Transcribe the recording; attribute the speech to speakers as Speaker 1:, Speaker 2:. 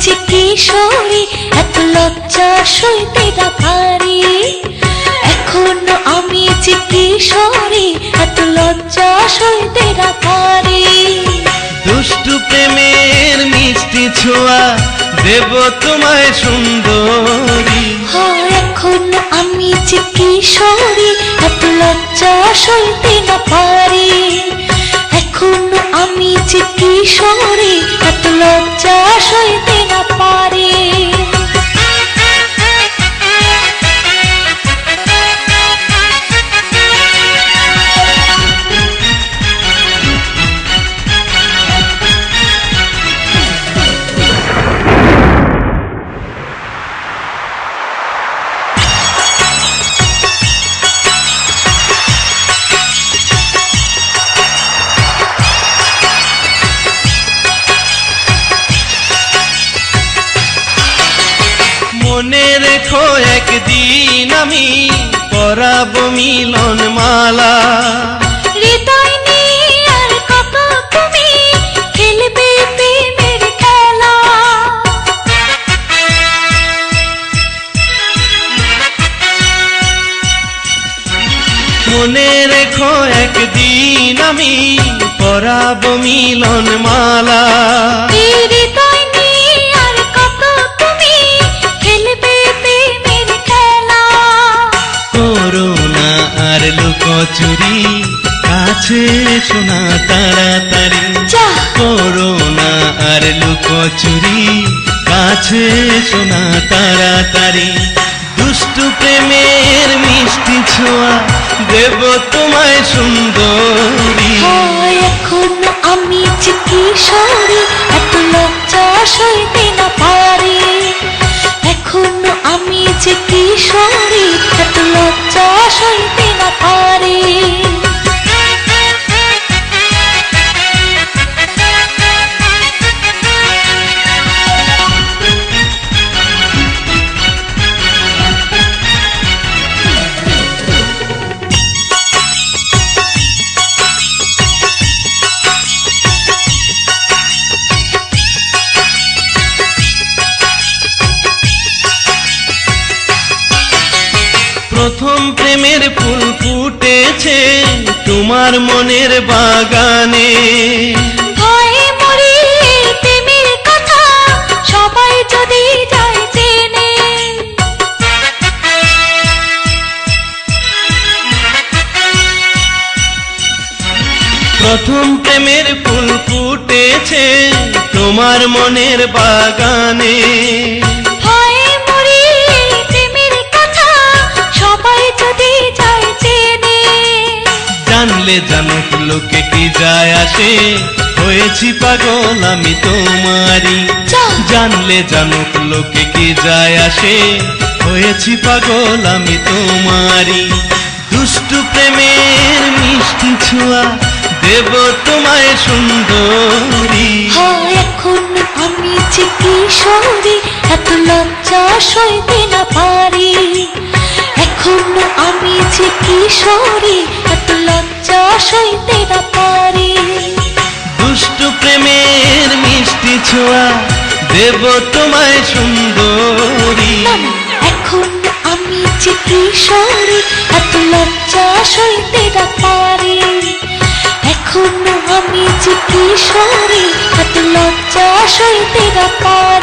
Speaker 1: যে কিশোরী এত লজ্জা সইতে না পারি এখনও আমি যে কিশোরী এত লজ্জা সইতে না পারি
Speaker 2: দুষ্টু প্রেমের মিষ্টি ছোঁয়া দেব তোমায় সুন্দরী।
Speaker 1: হয় এখনও আমি যে কিশোরী এত লজ্জা সইতে না পারি এখনও আমি যে কিশোরী এত লজ্জা সইতে
Speaker 2: মনে রেখো একদিন আমি পরাবো মিলন মালা মনে রেখো একদিন আমি পরাবো মিলন মালা কাছে শোনা তাড়াতাড়ি।
Speaker 1: যা।
Speaker 2: করোনা আর লুকোচুরি কাছে শোনা তাড়াতাড়ি। দুষ্টু প্রেমের মিষ্টি ছোঁয়া দেব তোমায় সুন্দরী।
Speaker 1: হয় এখনও আমি যে কিশোরী এত লজ্জা সইতে না পারি। এখনও আমি যে কিশোরী
Speaker 2: প্রথম প্রেমের ফুল ফুটেছে তোমার মনের বাগানে। প্রথম প্রেমের ফুল ফুটেছে তোমার মনের বাগানে। জানলে জানুক লোকে কি যায় আসে? হয়েছি পাগল আমি তোমারি জানলে জানুক লোকে কি যায় আসে? হয়েছি পাগল আমি তোমারি দুষ্টু প্রেমের মিষ্টি ছোঁয়া দেব তোমায় সুন্দরী।
Speaker 1: এখন আমি যে কিশোরী এত লজ্জা সইতে না পারি। এখন আমি যে কিশোরী লজ্জা সইতে না পারি।
Speaker 2: দুষ্টু প্রেমের মিষ্টি ছোঁয়া দেব তোমায় সুন্দরী।
Speaker 1: এখন আমি যে কিশোরী এত লজ্জা সইতে না পারি। এখন আমি যে কিশোরী এত লজ্জা সইতে না পারি।